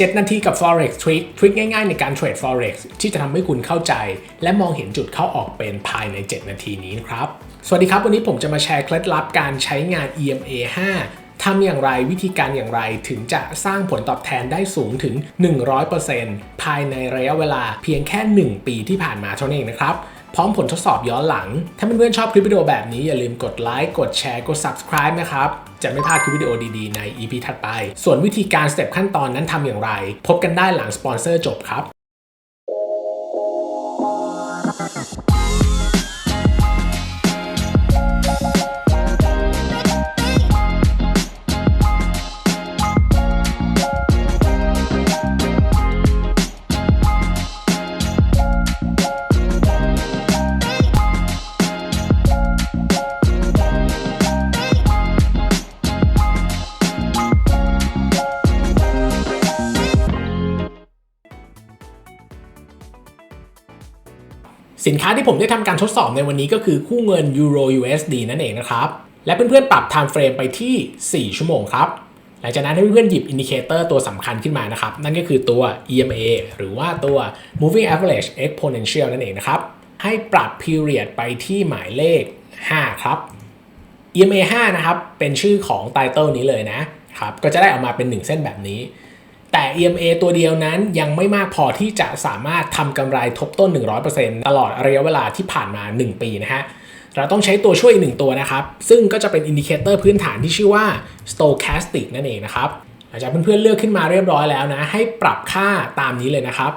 7 นาทีกับ forex trick ทริคง่ายๆในการเทรด forex ที่จะทำให้คุณเข้าใจ และมองเห็นจุดเข้าออกเป็นภายใน 7 นาทีนี้ครับ สวัสดีครับ วันนี้ผมจะมาแชร์เคล็ดลับการใช้งาน EMA 5ทำอย่างไรวิธีการอย่างไรถึงจะสร้างผลตอบแทนได้สูงถึง 100%ภายในระยะเวลาเพียงแค่ 1 ปีที่ผ่านมาเท่านั้นเองนะครับ พร้อมผลทดสอบย้อนหลัง ถ้าเพื่อนๆชอบคลิปวิดีโอแบบนี้อย่าลืมกดไลค์กดแชร์กด subscribe นะครับ จะไม่พลาดคลิปวิดีโอดีๆใน EP ถัดไป ส่วนวิธีการสเต็ปขั้นตอนนั้นทำอย่างไร พบกันได้หลังสปอนเซอร์จบครับ สินค้าที่ผมได้ทำการทดสอบในวันนี้ก็คือคู่เงิน Euro USD นั่นเองนะครับ และเพื่อนๆปรับ time frame ไปที่ 4 ชั่วโมงครับ หลังจากนั้นให้เพื่อนๆหยิบอินดิเคเตอร์ตัวสำคัญขึ้นมานะครับ นั่นก็คือตัว EMA หรือว่าตัว Moving Average Exponential นั่นเองนะครับ ให้ปรับ period ไปที่หมายเลข 5 ครับ EMA 5 นะครับ เป็นชื่อของไตเติลนี้เลยนะครับ ก็จะได้ออกมาเป็น 1 เส้นแบบนี้ แต่ EMA ตัวเดียวนั้นยังไม่มากพอที่จะสามารถทำกำไรทบต้น 100%ตลอดระยะเวลาที่ผ่านมา 1 ปีนะฮะเราต้องใช้ตัวช่วยอีกหนึ่งตัวนะครับ ซึ่งก็จะเป็นอินดิเคเตอร์พื้นฐานที่ชื่อว่า stochastic นั่นเองนะครับหลังจากเพื่อนๆเลือกขึ้นมาเรียบร้อยแล้วนะ ให้ปรับค่าตามนี้เลยนะครับ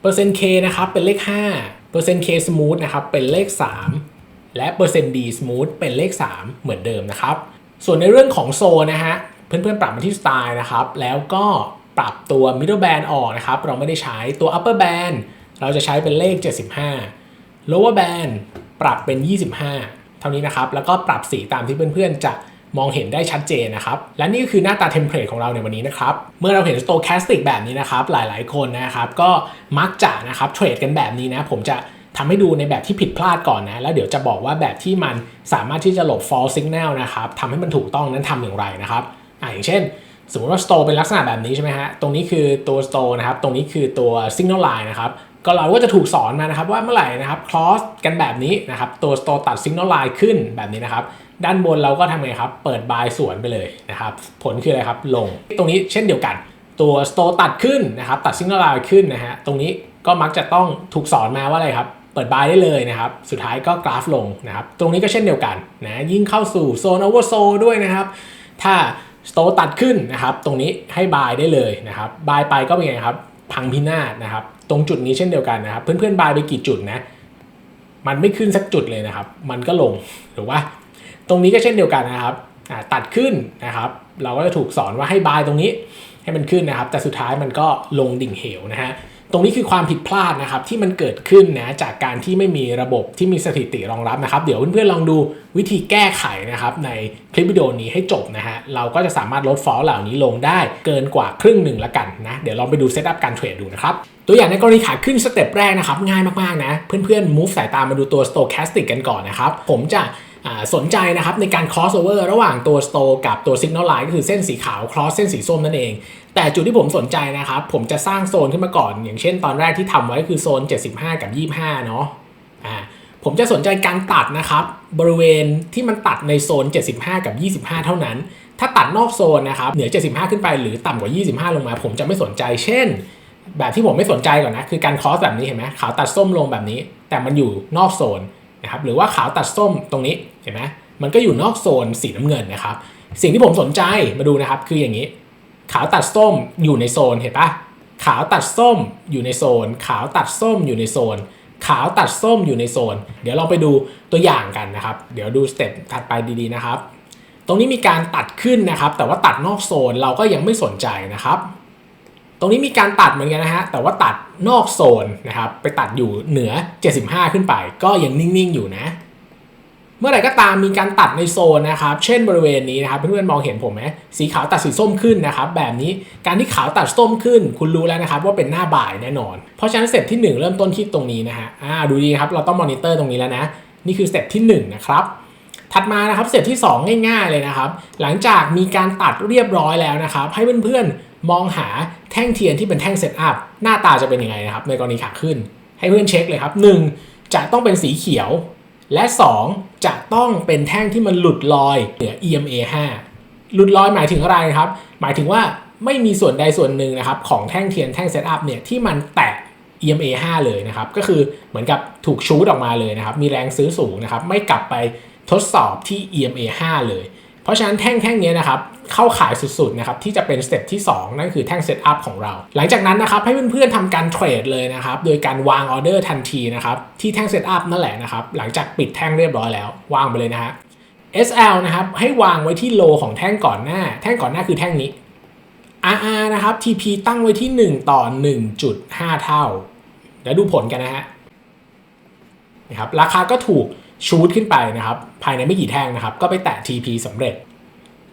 เปอร์เซ็นต์ K นะครับเป็นเลข5เปอร์เซ็นต์ K smooth นะครับเป็นเลข 3 และเปอร์เซ็นต์ D smooth เป็นเลข 3 เหมือนเดิมนะครับ ส่วนในเรื่องของโซนะฮะเพื่อนๆปรับมาที่สไตล์นะครับ แล้วก็ ปรับตัว middle band ออกนะครับ เราไม่ได้ใช้ตัว upper band เราจะใช้เป็นเลข 75 lower band ปรับเป็น 25 เท่านี้นะครับ แล้วก็ปรับสีตามที่เพื่อนๆจะมองเห็นได้ชัดเจนนะครับ และนี่ก็คือหน้าตาเทมเพลตของเราในวันนี้นะครับ เมื่อเราเห็น stochastic แบบนี้นะครับ หลายๆคนนะครับ ก็มักจะนะครับเทรดกันแบบนี้นะ ผมจะทำให้ดูในแบบที่ผิดพลาดก่อนนะ แล้วเดี๋ยวจะบอกว่าแบบที่มันสามารถที่จะหลบ false signal นะครับทำให้มันถูกต้องนั้นทำอย่างไรนะครับอ่าอย่างเช่น สมมติว่า store เป็นลักษณะแบบนี้ใช่ไหมฮะ ตรงนี้คือตัว store นะครับ ตรงนี้คือตัว signal line นะครับก็เราก็จะถูกสอนมานะครับว่าเมื่อไหร่นะครับ cross กันแบบนี้นะครับตัว store ตัด signal line ขึ้นแบบนี้นะครับด้านบนเราก็ทำไงครับ เปิด buy สวนไปเลยนะครับผลคืออะไรครับลง ตรงนี้เช่นเดียวกันตัว store ตัดขึ้นนะครับตัด signal line ขึ้นนะฮะตรงนี้ก็มักจะต้องถูกสอนมาว่าอะไรครับเปิด buy ได้เลยนะครับ สุดท้ายก็กราฟลงนะครับ ตรงนี้ก็เช่นเดียวกันนะ ยิ่งเข้าสู่โซน oversold ด้วยนะครับ ถ้า สโตตัดขึ้นนะครับ ตรงนี้ให้บายได้เลยนะครับบายไปก็เป็นไงครับ พังพินาศนะครับ ตรงจุดนี้เช่นเดียวกันนะครับ เพื่อนๆบายไปกี่จุดนะ มันไม่ขึ้นสักจุดเลยนะครับ มันก็ลงหรือว่า ตรงนี้ก็เช่นเดียวกันนะครับตัดขึ้นนะครับ เราก็จะถูกสอนว่าให้บายตรงนี้ให้มันขึ้นนะครับ แต่สุดท้ายมันก็ลงดิ่งเหวนะฮะ ตรงนี้คือความผิดพลาดนะครับที่มันเกิดขึ้นนะจากการที่ไม่มีระบบที่มีสถิติรองรับนะครับเดี๋ยวเพื่อนๆลองดูวิธีแก้ไขนะครับในคลิปวิดีโอนี้ให้จบนะฮะเราก็จะสามารถลดฟอลเหล่านี้ลงได้เกินกว่าครึ่งหนึ่งละกันนะเดี๋ยวลองไปดูเซตอัพการเทรดดูนะครับตัวอย่างในกรณีขาขึ้นสเต็ปแรกนะครับง่ายมากๆนะเพื่อนๆ move สายตามาดูตัว stochastic กันก่อนนะครับผมจะ สนใจนะครับในการ cross over ระหว่างตัว store กับตัว signal line ก็คือเส้นสีขาว cross เส้นสีส้มนั่นเอง แต่จุดที่ผมสนใจนะครับ ผมจะสร้างโซนขึ้นมาก่อน อย่างเช่นตอนแรกที่ทำไว้คือโซน 75 กับ 25 เนาะอ่าผมจะสนใจการตัดนะครับ บริเวณที่มันตัดในโซน 75 กับ 25 เท่านั้น ถ้าตัดนอกโซนนะครับเหนือ 75 ขึ้นไปหรือต่ำกว่า 25 ลงมา ผมจะไม่สนใจ เช่น แบบที่ผมไม่สนใจก่อนนะคือการคอสแบบนี้เห็นไหมขาวตัดส้มลงแบบนี้ แต่มันอยู่นอกโซนนะครับหรือว่าขาวตัดส้มตรงนี้ เห็นไหมมันก็อยู่นอกโซนสีน้ำเงินนะครับ สิ่งที่ผมสนใจมาดูนะครับคืออย่างนี้ ขาวตัดส้มอยู่ในโซนเห็นปะขาวตัดส้มอยู่ในโซน ขาวตัดส้มอยู่ในโซน ขาวตัดส้มอยู่ในโซน เดี๋ยวเราไปดูตัวอย่างกันนะครับ เดี๋ยวดูสเต็ปถัดไปดีๆนะครับ ตรงนี้มีการตัดขึ้นนะครับ แต่ว่าตัดนอกโซนเราก็ยังไม่สนใจนะครับ ตรงนี้มีการตัดเหมือนกันนะฮะแต่ว่าตัดนอกโซนนะครับ ไปตัดอยู่เหนือ 75 ขึ้นไป ก็ยังนิ่งๆอยู่นะ เมื่อไหร่ก็ตามมีการตัดในโซนนะครับ เช่นบริเวณนี้นะครับเพื่อนๆมองเห็นผมไหมสีขาวตัดสีส้มขึ้นนะครับ แบบนี้การที่ขาวตัดส้มขึ้น คุณรู้แล้วนะครับว่าเป็นหน้าบ่ายแน่นอน เพราะฉะนั้นสเต็ปที่ 1 เริ่มต้นที่ตรงนี้นะฮะอ่าดูดีครับเราต้องมอนิเตอร์ตรงนี้แล้วนะนี่คือสเต็ปที่1นะครับถัดมานะครับสเต็ปที่ 2 ง่าย ๆเลยนะครับ หลังจากมีการตัดเรียบร้อยแล้วนะครับ ให้เพื่อนๆมองหาแท่งเทียนที่เป็นแท่งเซตอัพหน้าตาจะเป็นยังไงนะครับในกรณีขาขึ้น ให้เพื่อนเช็คเลยครับ 1. จะต้องเป็นสีเขียว และ 2. จะต้องเป็นแท่งที่มันหลุดลอยเหนือ EMA 5 หลุดลอยหมายถึงอะไรครับ หมายถึงว่าไม่มีส่วนใดส่วนหนึ่งนะครับของแท่งเทียนแท่งเซตอัพเนี่ยที่มันแตะ EMA 5 เลยนะครับ ก็คือเหมือนกับถูกชูดออกมาเลยนะครับ มีแรงซื้อสูงนะครับ ไม่กลับไปทดสอบที่ EMA 5 เลย เพราะฉะนั้นแท่งแท่งนี้นะครับ เข้าขายสุดๆนะครับที่จะเป็นสเต็ปที่ 2 นั่นคือแท่งเซตอัพของเรา หลังจากนั้นนะครับให้เพื่อนๆทำการเทรดเลยนะครับโดยการวางออเดอร์ทันทีนะครับที่แท่งเซตอัพนั่นแหละนะครับหลังจากปิดแท่งเรียบร้อยแล้ววางไปเลยนะฮะ SL นะครับให้วางไว้ที่โลของแท่งก่อนหน้า แท่งก่อนหน้าคือแท่งนี้ RR นะครับ TP ตั้งไว้ที่ 1 ต่อ 1.5 เท่าเดี๋ยวดูผลกันนะฮะนะครับราคาก็ถูกชูดขึ้นไปนะครับ ภายในไม่กี่แท่งนะครับ ก็ไปแตะ TP สำเร็จ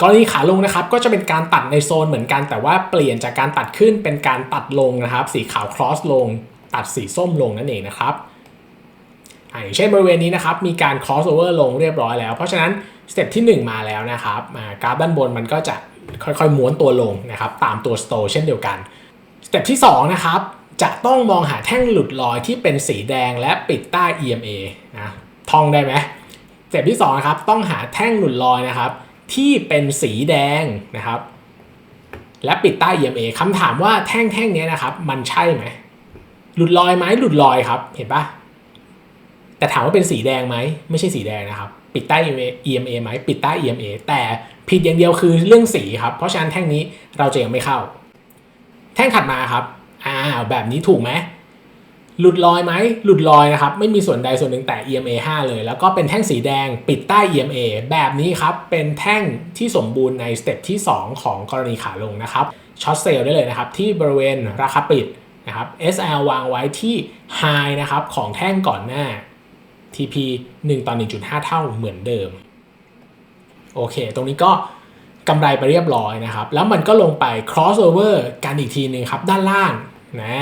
กรณีขาลงนะครับก็จะเป็นการตัดในโซนเหมือนกัน แต่ว่าเปลี่ยนจากการตัดขึ้นเป็นการตัดลงนะครับ สีขาว cross ลง ตัดสีส้มลงนั่นเองนะครับอย่างเช่นบริเวณนี้นะครับมีการ cross over ลงเรียบร้อยแล้ว เพราะฉะนั้นสเต็ปที่ 1 มาแล้วนะครับกราฟด้านบนมันก็จะค่อยๆม้วนตัวลงนะครับตามตัว store เช่นเดียวกันสเต็ปที่2นะครับจะต้องมองหาแท่งหลุดลอยที่เป็นสีแดงและปิดใต้ EMA นะท่องได้ไหมสเต็ปที่2นะครับต้องหาแท่งหลุดลอยนะครับ ที่เป็นสีแดงนะครับ และปิดใต้ EMA คำถามว่าแท่งแท่งนี้นะครับ มันใช่ไหมหลุดลอยไหมหลุดลอยครับ เห็นปะแต่ถามว่าเป็นสีแดงไหมไม่ใช่สีแดงนะครับ ปิดใต้ EMA ไหมปิดใต้ EMA แต่ผิดอย่างเดียวคือเรื่องสีครับ เพราะฉะนั้นแท่งนี้เราจะยังไม่เข้า แท่งถัดมาครับอ้าวแบบนี้ถูกไหม หลุดลอยไหมหลุดลอยนะครับ ไม่มีส่วนใดส่วนหนึ่งแต่ EMA 5 เลย แล้วก็เป็นแท่งสีแดงปิดใต้ EMA แบบนี้ครับ เป็นแท่งที่สมบูรณ์ในสเต็ปที่ 2 ของกรณีขาลงนะครับช็อตเซลล์ได้เลยนะครับ ที่บริเวณราคาปิดนะครับ SL วางไว้ที่ High นะครับของแท่งก่อนหน้า TP 1 ต่อ 1.5 เท่าเหมือนเดิม โอเค ตรงนี้ก็กำไรไปเรียบร้อยนะครับ แล้วมันก็ลงไป crossover กันอีกทีหนึ่งครับ ด้านล่าง นะ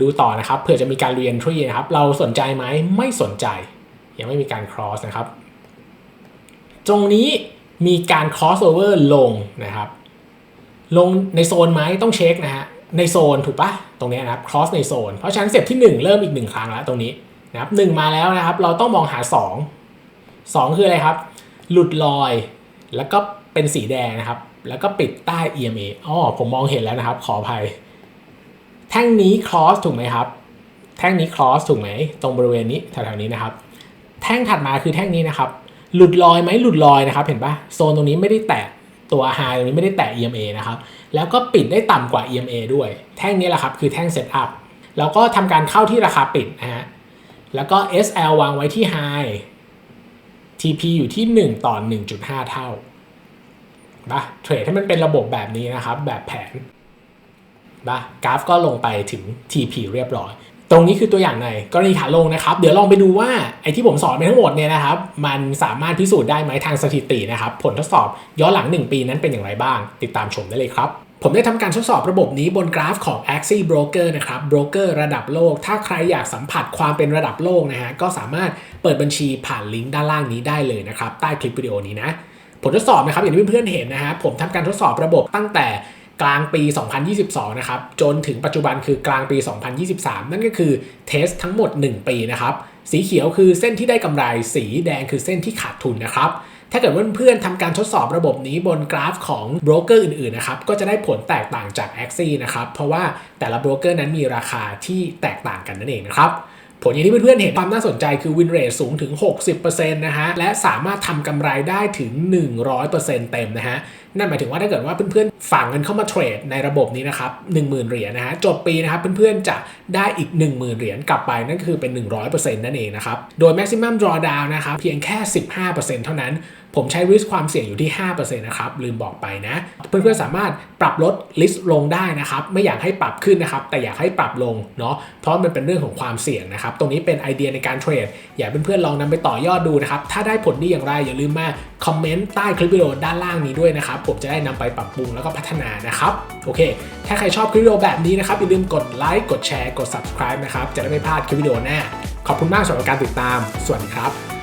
ดูต่อนะครับเผื่อจะมีการ re-entry นะครับ เราสนใจไหมไม่สนใจ ยังไม่มีการ cross นะครับ ตรงนี้มีการ crossover ลงนะครับ ลงในโซนไหมต้องเช็คนะฮะในโซนถูกปะตรงนี้นะครับ cross ในโซน เพราะฉะนั้นเสร็จที่ 1 เริ่มอีก 1 ครั้งแล้วตรงนี้นะครับหมาแล้วนะครับ เราต้องมองหา 2 2 คืออะไรครับ หลุดลอย แล้วก็เป็นสีแดงนะครับ แล้วก็ปิดใต้ EMA อ๋อผมมองเห็นแล้วนะครับ ขออภัย แท่งนี้ cross ถูกไหมครับ แท่งนี้ cross ถูกไหม ตรงบริเวณนี้แถวๆนี้นะครับ แท่งถัดมาคือแท่งนี้นะครับ หลุดลอยไหมหลุดลอยนะครับ เห็นปะโซนตรงนี้ไม่ได้แตะตัว high ตรงนี้ไม่ได้แตะ EMA นะครับ แล้วก็ปิดได้ต่ำกว่า EMA ด้วย แท่งนี้แหละครับคือแท่ง set up แล้วก็ทำการเข้าที่ราคาปิดนะฮะ แล้วก็ SL วางไว้ที่ high TP อยู่ที่ 1 ต่อ 1.5 เท่านะเทรดให้มันเป็นระบบแบบนี้นะครับ แบบแผน นะกราฟก็ลงไปถึง TP เรียบร้อย ตรงนี้คือตัวอย่างในกรณีขาลงนะครับ เดี๋ยวลองไปดูว่าไอ้ที่ผมสอนไปทั้งหมดเนี่ยนะครับ มันสามารถพิสูจน์ได้ไหมทางสถิตินะครับ ผลทดสอบย้อนหลัง 1 ปีนั้นเป็นอย่างไรบ้าง ติดตามชมได้เลยครับผมได้ทำการทดสอบระบบนี้บนกราฟของ Axie Broker นะครับ โบรกเกอร์ระดับโลก ถ้าใครอยากสัมผัสความเป็นระดับโลกนะฮะ ก็สามารถเปิดบัญชีผ่านลิงก์ด้านล่างนี้ได้เลยนะครับ ใต้คลิปวิดีโอนี้นะ ผลทดสอบนะครับ อย่างที่เพื่อนๆเห็นนะฮะ ผมทำการทดสอบระบบตั้งแต่ กลางปี 2022 นะครับ จนถึงปัจจุบันคือกลางปี 2023 นั่นก็คือเทสทั้งหมด 1 ปีนะครับ สีเขียวคือเส้นที่ได้กำไร สีแดงคือเส้นที่ขาดทุนนะครับ ถ้าเกิดว่าเพื่อนๆทำการทดสอบระบบนี้บนกราฟของโบรกเกอร์อื่นๆ นะครับ ก็จะได้ผลแตกต่างจาก a x i นะครับ เพราะว่าแต่ละโบรกเกอร์นั้นมีราคาที่แตกต่างกันนั่นเองนะครับผลอย่างที่เพื่อนๆเห็นความน่าสนใจคือ win rate สูงถึง 60%นะฮะ และสามารถทำกำไรได้ถึง 100%เต็มนะฮะ นั่นหมายถึงว่าถ้าเกิดว่าเพื่อนๆฝากเงินเข้ามาเทรดในระบบนี้นะครับ10,000เหรียญนะฮะจบปีนะครับเพื่อนๆจะได้อีก 10,000 เหรียญกลับไปนั่นคือเป็น 100%นั่นเองนะครับโดย maximum drawdown นะครับเพียงแค่ 15%เท่านั้นผมใช้ risk ความเสี่ยงอยู่ที่ 5%นะครับ ลืมบอกไปนะ เพื่อนๆ สามารถปรับลด list ลงได้นะครับ ไม่อยากให้ปรับขึ้นนะครับ แต่อยากให้ปรับลงเนาะ เพราะมันเป็นเรื่องของความเสี่ยงนะครับ ตรงนี้เป็นไอเดียในการเทรด อยากเพื่อนๆ ลองนำไปต่อยอดดูนะครับ ถ้าได้ผลดีอย่างไรอย่าลืมมาคอมเมนต์ใต้คลิปวิดีโอด้านล่างนี้ด้วยนะครับ ผมจะได้นำไปปรับปรุงแล้วก็พัฒนานะครับ โอเค ถ้าใครชอบคลิปวิดีโอแบบนี้นะครับ อย่าลืมกดไลค์ กดแชร์ กด subscribe นะครับ จะได้ไม่พลาดคลิปวิดีโอหน้า ขอบคุณมากสำหรับการติดตาม สวัสดีครับ